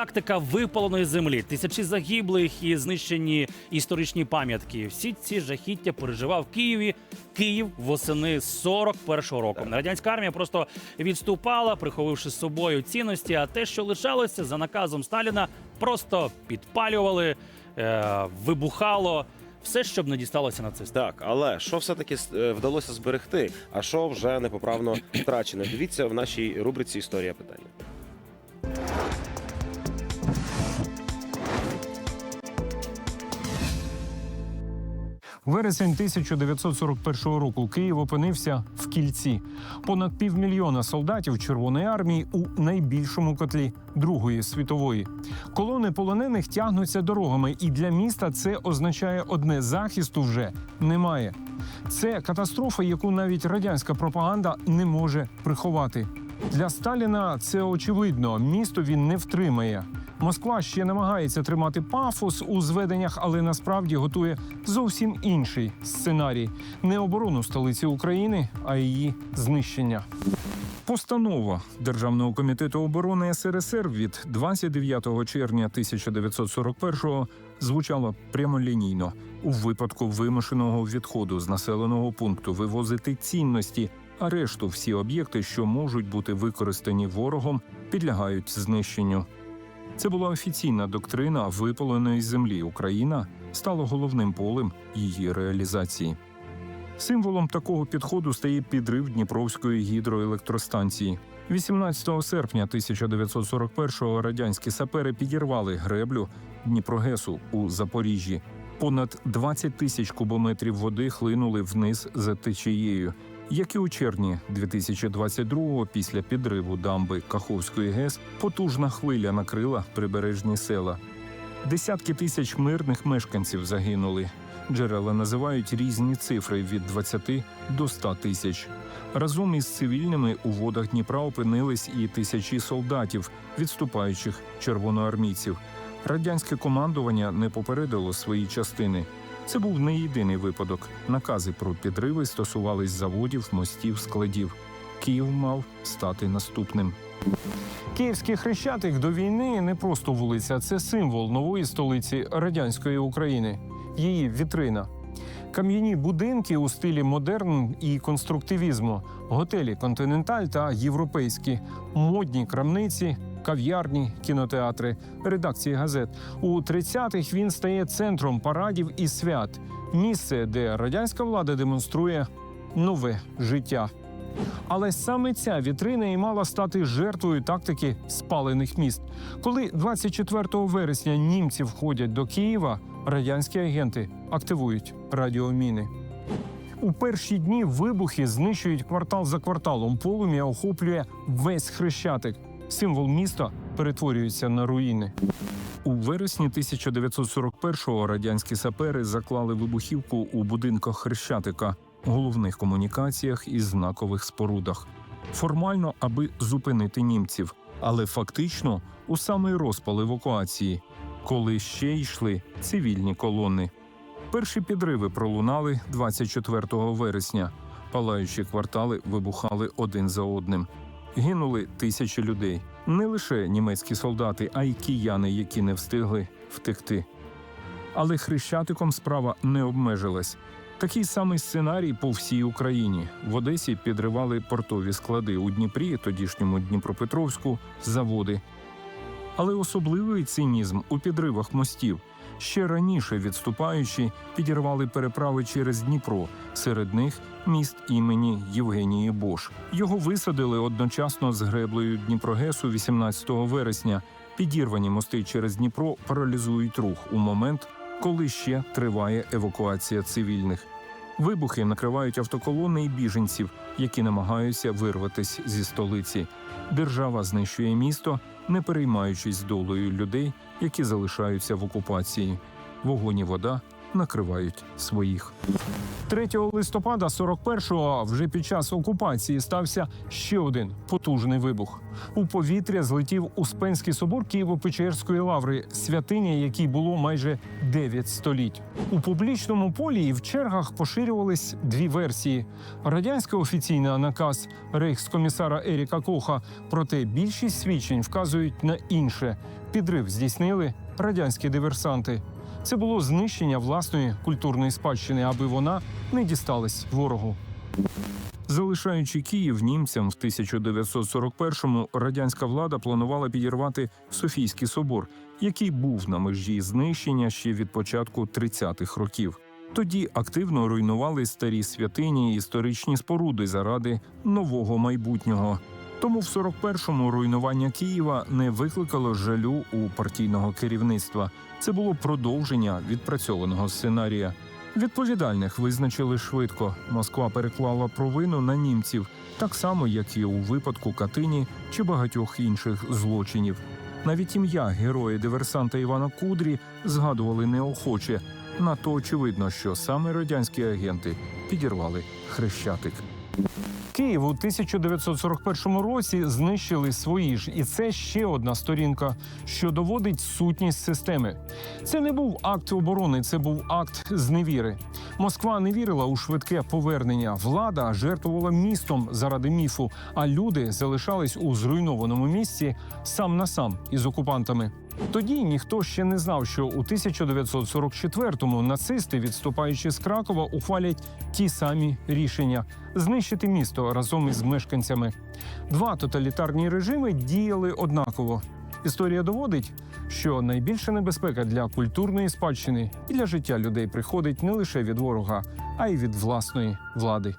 Тактика випаленої землі, тисячі загиблих і знищені історичні пам'ятки. Всі ці жахіття переживав в Києві. Київ восени 41-го року. Радянська армія просто відступала, приховивши з собою цінності. А те, що лишалося за наказом Сталіна, просто підпалювали, е, вибухало. Все, щоб не дісталося нацистам. Так, але що все-таки е, вдалося зберегти, а що вже непоправно втрачене? Дивіться в нашій рубриці Історія питання. Вересень 1941 року Київ опинився в кільці. Понад півмільйона солдатів Червоної армії у найбільшому котлі Другої світової. Колони полонених тягнуться дорогами, і для міста це означає одне захисту вже немає. Це катастрофа, яку навіть радянська пропаганда не може приховати. Для Сталіна це очевидно. Місто він не втримає. Москва ще намагається тримати пафос у зведеннях, але насправді готує зовсім інший сценарій: не оборону столиці України, а її знищення. Постанова Державного комітету оборони СРСР від 29 червня 1941-го звучала прямолінійно. У випадку вимушеного відходу з населеного пункту вивозити цінності, а решту всі об'єкти, що можуть бути використані ворогом, підлягають знищенню. Це була офіційна доктрина випаленої землі. Україна стала головним полем її реалізації. Символом такого підходу стає підрив Дніпровської гідроелектростанції. 18 серпня 1941-го радянські сапери підірвали греблю Дніпрогесу у Запоріжжі. Понад 20 тисяч кубометрів води хлинули вниз за течією. Як і у червні 2022-го, після підриву дамби Каховської ГЕС, потужна хвиля накрила прибережні села. Десятки тисяч мирних мешканців загинули. Джерела називають різні цифри від 20 до 100 тисяч. Разом із цивільними у водах Дніпра опинились і тисячі солдатів, відступаючих червоноармійців. Радянське командування не попередило свої частини. Це був не єдиний випадок. Накази про підриви стосувались заводів, мостів, складів. Київ мав стати наступним. Київський хрещатик до війни не просто вулиця, це символ нової столиці радянської України, її вітрина. Кам'яні будинки у стилі модерн і конструктивізму, готелі континенталь та європейські, модні крамниці, кав'ярні, кінотеатри, редакції газет. У 30-х він стає центром парадів і свят, місце, де радянська влада демонструє нове життя. Але саме ця вітрина і мала стати жертвою тактики спалених міст. Коли 24 вересня німці входять до Києва, радянські агенти активують радіоміни. У перші дні вибухи знищують квартал за кварталом. Полум'я охоплює весь хрещатик. Символ міста перетворюється на руїни. У вересні 1941-го радянські сапери заклали вибухівку у будинках Хрещатика, головних комунікаціях і знакових спорудах. Формально, аби зупинити німців, але фактично у самий розпал евакуації, коли ще йшли цивільні колони. Перші підриви пролунали 24 вересня. Палаючі квартали вибухали один за одним. Гинули тисячі людей. Не лише німецькі солдати, а й кияни, які не встигли втекти. Але хрещатиком справа не обмежилась. Такий самий сценарій по всій Україні. В Одесі підривали портові склади у Дніпрі, тодішньому Дніпропетровську, заводи. Але особливий цинізм у підривах мостів. Ще раніше відступаючі підірвали переправи через Дніпро. Серед них міст імені Євгенії Бош. Його висадили одночасно з греблею Дніпрогесу 18 вересня. Підірвані мости через Дніпро паралізують рух у момент, коли ще триває евакуація цивільних. Вибухи накривають автоколони і біженців, які намагаються вирватися зі столиці. Держава знищує місто, не переймаючись долею людей, які залишаються в окупації. Вогонь і вода накривають своїх. 3 листопада 41-го, вже під час окупації, стався ще один потужний вибух. У повітря злетів Успенський собор Києво-Печерської лаври, святиня, якій було майже 9 століть. У публічному полі і в чергах поширювались дві версії: радянська офіційна наказ рейхскомісара Еріка Коха. Проте більшість свідчень вказують на інше. підрив здійснили радянські диверсанти. Це було знищення власної культурної спадщини, аби вона не дісталась ворогу. Залишаючи Київ німцям в 1941-му радянська влада планувала підірвати Софійський собор, який був на межі знищення ще від початку 30-х років. Тоді активно руйнували старі святині і історичні споруди заради нового майбутнього. Тому в 41-му руйнування Києва не викликало жалю у партійного керівництва. Це було продовження відпрацьованого сценарія. Відповідальних визначили швидко. Москва переклала провину на німців, так само як і у випадку Катині чи багатьох інших злочинів. Навіть ім'я героя диверсанта Івана Кудрі згадували неохоче. Надто очевидно, що саме радянські агенти підірвали хрещатик. Київ у 1941 році знищили свої ж, і це ще одна сторінка, що доводить сутність системи. Це не був акт оборони, це був акт зневіри. Москва не вірила у швидке повернення. Влада жертвувала містом заради міфу, а люди залишались у зруйнованому місці сам на сам із окупантами. Тоді ніхто ще не знав, що у 1944-му нацисти, відступаючи з Кракова, ухвалять ті самі рішення знищити місто разом із мешканцями. Два тоталітарні режими діяли однаково. Історія доводить, що найбільша небезпека для культурної спадщини і для життя людей приходить не лише від ворога, а й від власної влади.